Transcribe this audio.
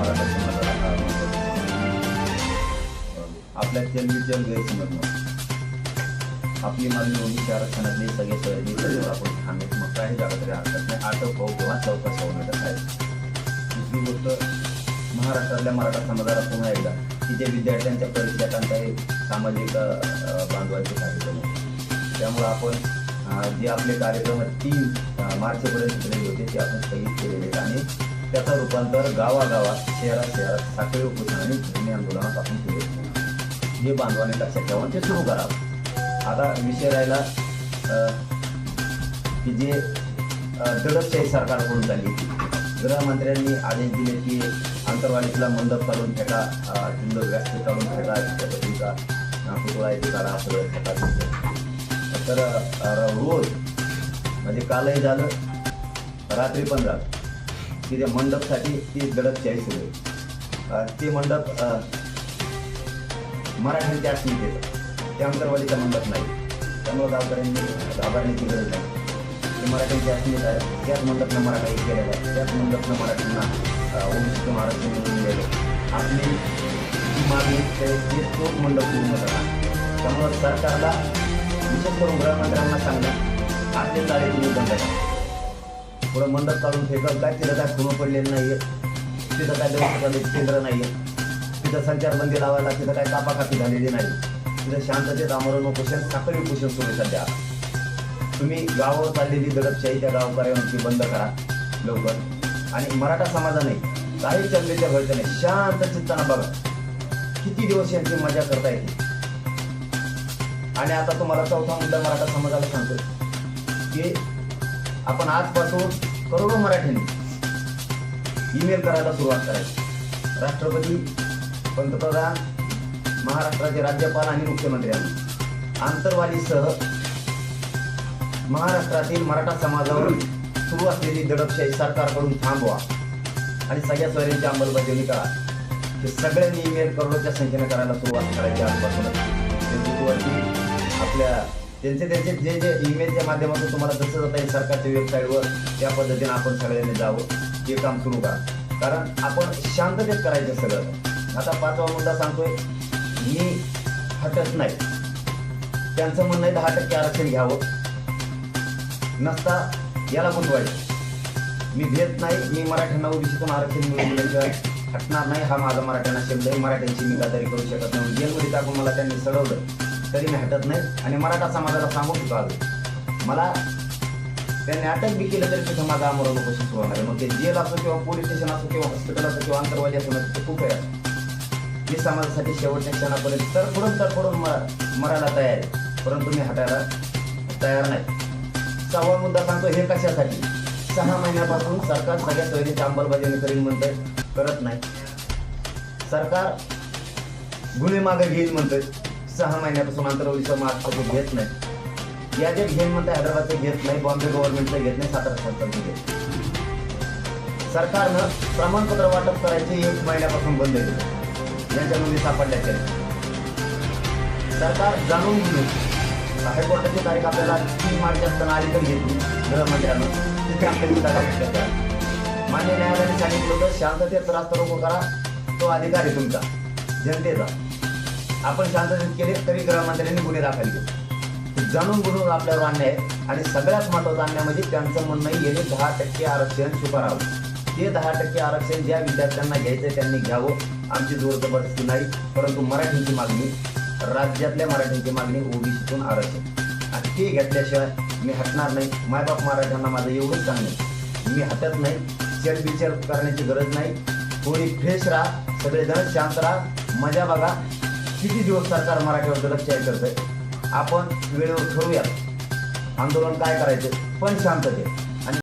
मराठा समाजाला अ, आपल्या जन्मीजन गैरसमज नव्हतं आपली मागणी ओबीसी आरक्षणातली सगळे सोयरी सगळे आपण थांबेल मग काही जागा तरी हरकत नाही. आटप भाऊ किंवा चौकस होऊ नका काय दुसरी गोष्ट महाराष्ट्रातल्या मराठा समाजाला पुन्हा एकदा की जे विद्यार्थ्यांच्या परीक्षेत काही सामाजिक बांधवाचे कार्यक्रम होते त्यामुळे आपण जे आपले कार्यक्रम तीन मार्चपर्यंत केलेले होते ते आपण स्थगित केलेले आहेत. आणि त्याचं रूपांतर गावागावात शहरात शहरात साखळी उपोषण आणि धरणे आंदोलनात आपण केले हे बांधवाने लक्षात ठेवून ते सुरू करावं आता विषय राहिला की जे अ, दडपशाही सरकारकडून झाली. गृहमंत्र्यांनी आदेश दिले की आंतरवाडीतला मंडप काढून फेटा हिंदू व्यस्त काढून फेटा छत्रपतीचा पुतळा इथे काढा सगळं फेटा तर रोज म्हणजे कालही झालं रात्री पण झालं. की त्या मंडपसाठी ती दडपशाही चाळीस रुपये. ते मंडप अ, मराठ्यांचे अस्मित येतं ते आंतरवाडीचा मंडप नाही. त्यामुळे गावकऱ्यांनी घाबरण्याची गरज नाही. ते मराठ्यांची अस्मित आहे त्याच मंडपनं मराठा एक केलेला आहे. त्याच मंडपनं मराठ्यांना ओबीसीतून आरक्षण मिळून गेले आपली जी मागणी ते तोच मंडप पूर्ण करा त्यामुळं सरकारला विशेष करून गृहमंत्र्यांना सांगणं आजचे चालेल तुम्ही बंद करा थोडं मंडप काढून फेकल काय तिथं काय खुणं पडलेलं नाहीये. तिथं काय दहशतवादी केंद्र नाहीये. तिथं संचारबंदी लावायला तिथं काय कापाकापी झालेली नाही. तिथं शांततेत आमरण उपोषण साखळी उपोषण सुरू सध्या तुम्ही गावावर चाललेली दडपशाही त्या गावकऱ्यांची बंद करा लवकर. आणि मराठा समाजाने काही चंद्रेच्या व्हायचं शांत चित्तानं बघा. किती दिवस यांची मजा करता येते आणि आता तुम्हाला चौथा मुद्दा मराठा समाजाला सांगतो की आपण आजपासून करोडो मराठीने ईमेल करायला सुरुवात करायची. राष्ट्रपती पंतप्रधान महाराष्ट्राचे राज्यपाल आणि मुख्यमंत्र्यांनी आंतरवालीसह महाराष्ट्रातील मराठा समाजावर सुरू असलेली दडपशाही सरकारकडून थांबवा आणि सगळ्या सोयऱ्यांची अंमलबजावणी करा. हे सगळ्यांनी ईमेल करोडोच्या संख्येने करायला सुरुवात करायची आजपासूनच. फेसबुकवरती आपल्या त्यांचे त्यांचे जे जे ईमेलच्या माध्यमातून तुम्हाला जसं जाता येईल सरकारच्या वेबसाईटवर त्या पद्धतीने आपण सगळ्यांनी जावं हे काम सुरू करा. कारण आपण शांततेत करायचं सगळं. आता पाचवा मुद्दा सांगतोय मी हटत नाही. त्यांचं म्हणणं आहे दहा टक्के आरक्षण घ्यावं. नसता याला गुंतवायचं. मी घेत नाही मी मराठ्यांना ओबीसीतून आरक्षण मिळवल्याशिवाय हटणार नाही. हा माझा मराठ्यांना शब्द आहे मराठ्यांची मी गदारी करू शकत नाही. जेलमध्ये टाकून मला त्यांनी सडवलं. तरी मी हटत नाही. आणि मराठा समाजाला सांगू सुद्धा आलो मला त्यांनी अटक बी केलं तरी सुद्धा माझा आमरण उपोषण सुरू होणार आहे. मग ते जेल असो किंवा पोलीस स्टेशन असो किंवा हॉस्पिटल असो किंवा आंतरवादी असो ना खूप आहे. मी समाजासाठी शेवटच्या क्षणापर्यंत तर पुढून तर पुढून मरायला तयार आहे. परंतु मी हटायला तयार नाही. सहावा मुद्दा सांगतो हे कशासाठी? सहा महिन्यापासून सरकार सगळ्या सोयीची अंमलबजावणी करील म्हणतंय करत नाही. सरकार गुन्हे मागे घेईल म्हणतंय. सहा महिन्यापासून आंतरवालीचं मार्ग घेत नाही. याच्यात घेईन म्हणते हैदराबादचं घेत नाही बॉम्बे गव्हर्नमेंटचं घेत नाही सातारा सरकारचं घेत सरकारनं प्रमाणपत्र वाटप करायचे एक महिन्यापासून बंद केले यांच्या नोंदी सापडल्या तरी सरकार जाणून घेऊन हायकोर्टाची तारीख आपल्याला तीन मार्च असताना आली तर घेतली गृहमंत्र्यानं तिथे आपल्याला गुन्हा मान्य न्यायालयाने सांगितलं होतं शांततेत रास्ता रोको करा तो अधिकार आहे तुमचा. जनतेचा. आपण शांततेत केले तरी गृहमंत्र्यांनी गुन्हे दाखल केले. जाणून बुजून आपल्यावर अन्याय आणि सगळ्यात महत्त्वाचा अन्याय म्हणजे त्यांचं म्हणणं येणे दहा टक्के आरक्षण स्वीकारावं ते दहा टक्के आरक्षण ज्या विद्यार्थ्यांना घ्यायचं त्यांनी घ्यावं. आमची जोर जबरदस्ती नाही. परंतु मराठीची मागणी राज्यातल्या मराठीची मागणी ओबीसीतून आरक्षण. आणि ते घेतल्याशिवाय मी हटणार नाही. मायबाप मराठ्यांना माझं एवढंच सांगणं मी हटत नाही. चलबिचल करण्याची गरज नाही. कोणी फ्रेश राहा. सगळेजण शांत राहा. मजा बघा. किती दिवस सरकार मराठीवर लक्ष करतंय? आपण वेळेवर ठरवूयात. आंदोलन काय करायचं? पण शांततेत